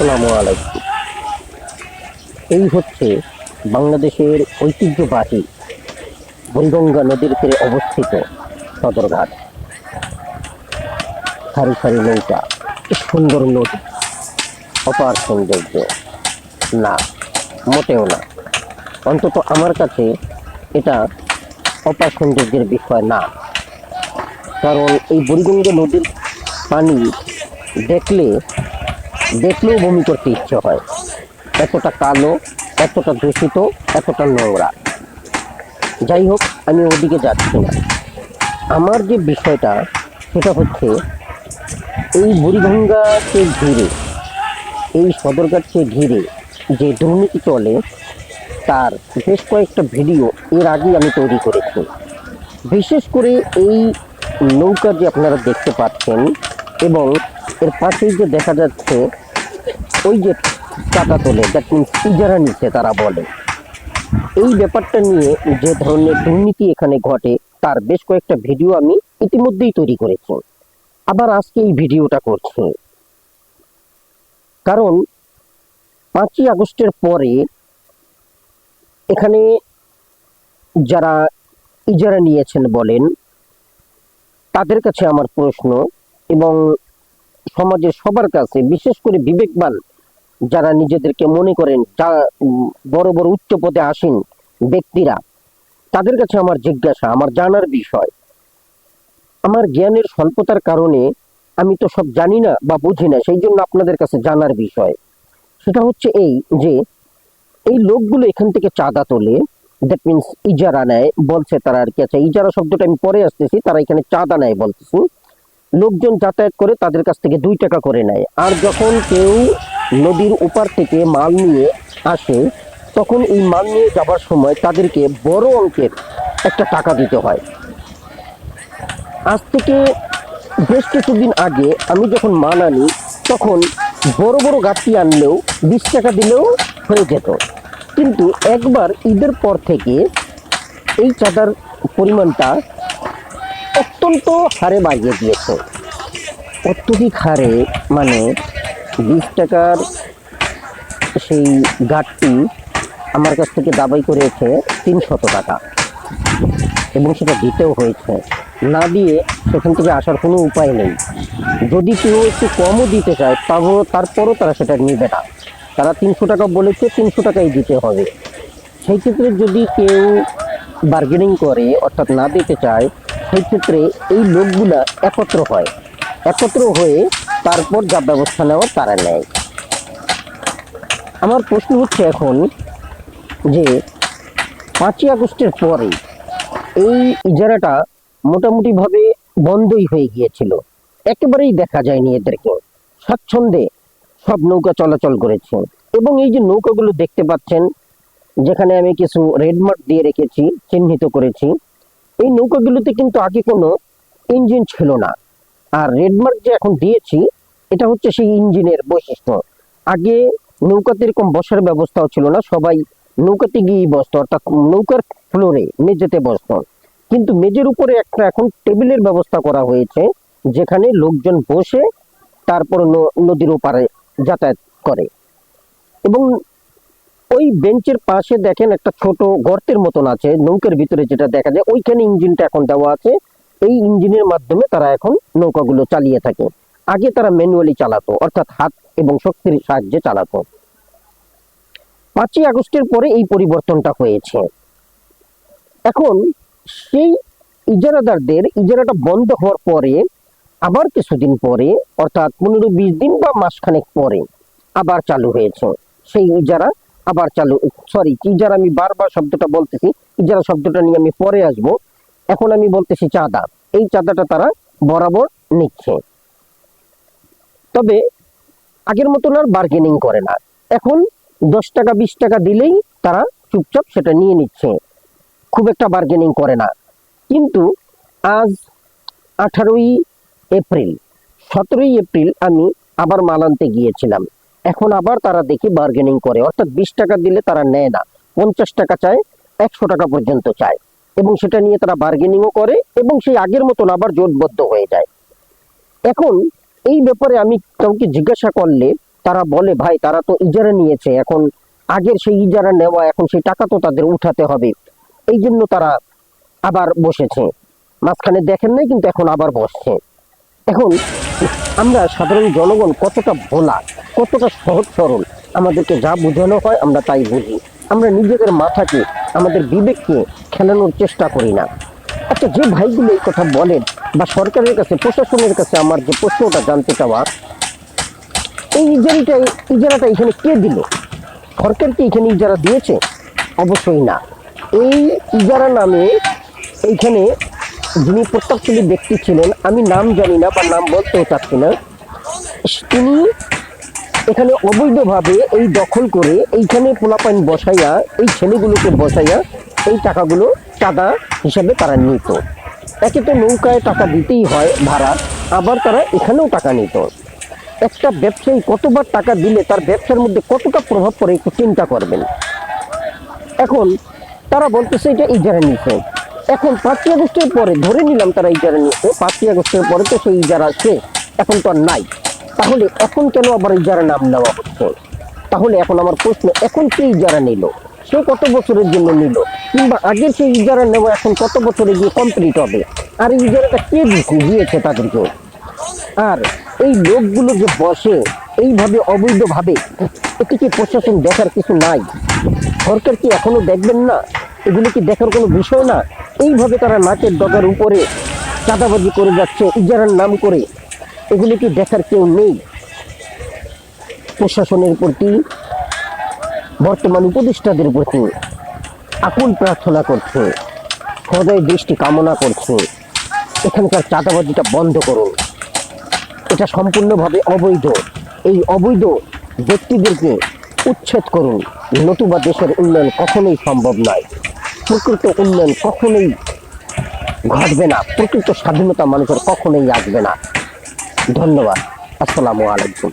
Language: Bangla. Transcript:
আসসালামু আলাইকুম। এই হচ্ছে বাংলাদেশের ঐতিহ্যবাহী বুড়িগঙ্গা নদীর তীরে অবস্থিত সদরঘাট। সারি সারি নৌকা সুন্দর নদী। অপার সৌন্দর্য, না, মোটেও না। অন্তত আমার কাছে এটা অপার সৌন্দর্যের বিষয় না। কারণ এই বুড়িগঙ্গা নদীর পানি দেখলে দেখলেও বমি করতে ইচ্ছে হয়। এতটা কালো, এতটা দূষিত, এতটা নোংরা। যাই হোক, আমি ওদিকে যাচ্ছি না। আমার যে বিষয়টা, সেটা হচ্ছে এই বুড়িগঙ্গাকে ঘিরে, এই সদরঘাটকে ঘিরে যে দুর্নীতি চলে, তার বেশ কয়েকটা ভিডিও এর আগেই আমি তৈরি করেছি। বিশেষ করে এই নৌকা যে আপনারা দেখতে পাচ্ছেন এবং এর পাশেই যে দেখা যাচ্ছে, ওই যে টাকা তোলে, দ্যাট ইজারা নিচ্ছে তারা বলে। এই ব্যাপারটা নিয়ে যে ধরনের দুর্নীতি এখানে ঘটে, তার বেশ কয়েকটা ভিডিও আমি ইতিমধ্যেই তৈরি করেছি। আবার আজকে এই ভিডিওটা করছি। কারণ পাঁচই আগস্টের পরে এখানে যারা ইজারা নিয়েছেন বলেন, তাদের কাছে আমার প্রশ্ন এবং সমাজের সবার কাছে, বিশেষ করে বিবেকবান, যারা নিজেদেরকে মনে করেন, যা বড় বড় উচ্চ পদে আসেন ব্যক্তিরা, তাদের কাছে আমার জিজ্ঞাসা, আমার জানার বিষয়। আমার জ্ঞানের স্বল্পতার কারণে আমি তো সব জানি না বা বুঝি না, সেই জন্য আপনাদের কাছে জানার বিষয়। সেটা হচ্ছে এই যে, এই লোকগুলো এখান থেকে চাঁদা তোলে দ্যাট মিনস ইজারা নেয়, বলছে তারা আর কি আচ্ছা ইজারা শব্দটা আমি পরে আসতেছি, তারা এখানে চাঁদা নেয় বলতেছি। লোকজন যাতায়াত করে তাদের কাছ থেকে দুই টাকা করে নেয়। আর যখন কেউ নদীর ওপার থেকে মাল নিয়ে আসে, তখন এই মাল নিয়ে যাবার সময় তাদেরকে বড় অঙ্কের একটা টাকা দিতে হয়। আজ থেকে বেশ কিছুদিন আগে আমি যখন মাল আনি, তখন বড় বড় গাছটি আনলেও বিশ টাকা দিলেও হয়ে যেত। কিন্তু একবার ঈদের পর থেকে এই চাঁদার পরিমাণটা অত্যন্ত হারে বাড়িয়ে দিয়েছে। অত্যধিক হারে মানে বিশ টাকার সেই গাঠটি আমার কাছ থেকে দাবাই করেছে তিনশত টাকা। এবং সেটা দিতেও হয়েছে। না দিয়ে সেখান থেকে আসার কোনো উপায় নেই। যদি কেউ একটু কমও দিতে চায় তাও তারপরও তারা সেটা নেবে না। তারা তিনশো টাকা বলেছে, তিনশো টাকাই দিতে হবে। সেই ক্ষেত্রে যদি কেউ বার্গেনিং করে, অর্থাৎ না দিতে চায়, সেই ক্ষেত্রে এই লোকগুলা একত্র হয়। একত্র হয়ে তারপর যা ব্যবস্থা নেওয়ার তারা নেয়। আমার প্রশ্ন হচ্ছে এখন যে, পাঁচই আগস্টের পরে এই ইজারাটা মোটামুটিভাবে বন্ধই হয়ে গিয়েছিল। একেবারেই দেখা যায়নি এদেরকে। স্বাচ্ছন্দ্যে সব নৌকা চলাচল করেছে। এবং এই যে নৌকাগুলো দেখতে পাচ্ছেন যেখানে আমি কিছু রেড মার্ক দিয়ে রেখেছি, চিহ্নিত করেছি। এই নৌকাগুলোতে কিন্তু আগে কোনো ইঞ্জিন ছিল না। আর রেড মার্ক যে এখন দিয়েছি, এটা হচ্ছে সেই ইঞ্জিনের বৈশিষ্ট্য। আগে নৌকাতে এরকম বসার ব্যবস্থাও ছিল না, সবাই নৌকাতে গিয়েই বসতো, অর্থাৎ নৌকার ফ্লোরে মেঝেতে বসতো। কিন্তু মেঝের উপরে একটা এখন টেবিলের ব্যবস্থা করা হয়েছে, যেখানে লোকজন বসে তারপর নদীর ওপারে যাতায়াত করে। এবং ওই বেঞ্চের পাশে দেখেন একটা ছোট গর্তের মতন আছে, নৌকার ভিতরে যেটা দেখা যায়, ওইখানে ইঞ্জিনটা এখন দেওয়া আছে। এই ইঞ্জিনের মাধ্যমে তারা এখন নৌকাগুলো চালিয়ে থাকে। আগে তারা ম্যানুয়ালি চালাতো, অর্থাৎ হাত এবং শক্তির সাহায্যে চালাতো। পাঁচই আগস্টের পরে এই পরিবর্তনটা হয়েছে। এখন সেই ইজারাদারদের, ইজারাটা বন্ধ হওয়ার পরে, আবার কিছুদিন পরে, অর্থাৎ পনেরো বিশ দিন বা মাসখানেক পরে, আবার চালু হয়েছে। সেই ইজারা আবার চালু সরি ইজারা আমি বারবার শব্দটা বলতেছি ইজারা শব্দটা নিয়ে আমি পরে আসব। এখন আমি বলতেছি চাঁদা। এই চাঁদাটা তারা বরাবর নিচ্ছে। তবে আগের মতন আর বার্গেনিং করে না। এখন দশ টাকা, বিশ টাকা দিলেই তারা চুপচাপ সেটা নিয়ে নিচ্ছে। খুব একটা বার্গেনিং করে না। কিন্তু আজ আঠারোই এপ্রিল, সতেরোই এপ্রিল আমি আবার মাল আনতে গিয়েছিলাম। এখন আবার তারা দেখি বার্গেনিং করে। অর্থাৎ বিশ টাকা দিলে তারা নেয় না। পঞ্চাশ টাকা চায়, একশো টাকা পর্যন্ত চায়। এবং সেটা নিয়ে তারা বার্গেনিংও করে এবং সেই আগের মতন আবার জোটবদ্ধ হয়ে যায়। এখন এই ব্যাপারে আমি কাউকে জিজ্ঞাসা করলে তারা বলে, ভাই, তারা তো ইজারা নিয়েছে। এখন আগের সেই ইজারা নেওয়া, এখন সেই টাকা তো তাদের উঠাতে হবে। এই জন্য তারা আবার বসেছে। মাঝখানে দেখেন নাই, কিন্তু এখন আবার বসছে। এখন আমরা সাধারণ জনগণ কতটা ভোলা, কতটা সহজ সরল, আমাদেরকে যা বোঝানো হয় আমরা তাই বুঝি। আমরা নিজেদের মাথাকে, আমাদের বিবেককে খেলানোর চেষ্টা করি না। আচ্ছা যে ভাইগুলো এই কথা বলেন বা সরকারের কাছে, প্রশাসনের কাছে আমার যে প্রশ্নটা জানতে চাওয়া, এই ইজারিটা, ইজারাটা এখানে কে দিল? সরকার কি এখানে ইজারা দিয়েছে? অবশ্যই না। এই ইজারা নামে এইখানে যিনি প্রত্যক্ষী ব্যক্তি ছিলেন, আমি নাম জানি না বা নাম বলতেও চাচ্ছি না, তিনি এখানে অবৈধভাবে এই দখল করে এইখানে পোলাপাইন বসাইয়া, এই ছেলেগুলোকে বসাইয়া এই টাকাগুলো চাঁদা হিসাবে তারা নিত। একে তো নৌকায় টাকা দিতেই হয় ভাড়া, আবার তারা এখানেও টাকা নিত। একটা ব্যবসায়ী কতবার টাকা দিলে তার ব্যবসার মধ্যে কতটা প্রভাব পড়ে একটু চিন্তা করবেন। এখন তারা বলতেছে এটা ইজারা নিছে এখন পাঁচই আগস্টের পরে ধরে নিলাম তারা ইজারা নিচ্ছে পাঁচই আগস্টের পরে তো সেই ইজারা আছে, এখন তো আর নাই। তাহলে এখন কেন আবার ইজারা নাম নেওয়া হচ্ছে? তাহলে এখন আমার প্রশ্ন, এখন কে ইজারা নিল, সে কত বছরের জন্য নিল? কিংবা আগের সেই ইজারা নেওয়া এখন কত বছরে গিয়ে কমপ্লিট হবে? আর এই ইজারাটা কে দিয়েছে দিয়েছে তাদেরকে? আর এই লোকগুলো যে বসে, এইভাবে অবৈধভাবে এটি কি প্রশাসন দেখার কিছু নাই। সরকার কি এখনও দেখবেন না? এগুলো কি দেখার কোনো বিষয় না? এইভাবে তারা নাচের ডগার উপরে চাঁদাবাজি করে যাচ্ছে, ইজারার নাম করে। এগুলো কি দেখার কেউ নেই? প্রশাসনের প্রতি, বর্তমান উপদেষ্টাদের প্রতি আকুল প্রার্থনা করছে হৃদয় দৃষ্টি কামনা করছে। এখানকার চাঁদাবাজিটা বন্ধ করুন। এটা সম্পূর্ণভাবে অবৈধ। এই অবৈধ ব্যক্তিদেরকে উচ্ছেদ করুন। নতুবা দেশের উন্নয়ন কখনোই সম্ভব নয়। প্রকৃত উন্নয়ন কখনোই ঘটবে না। প্রকৃত স্বাধীনতা মানুষের কখনোই আসবে না। ধন্যবাদ। আসসালামু আলাইকুম।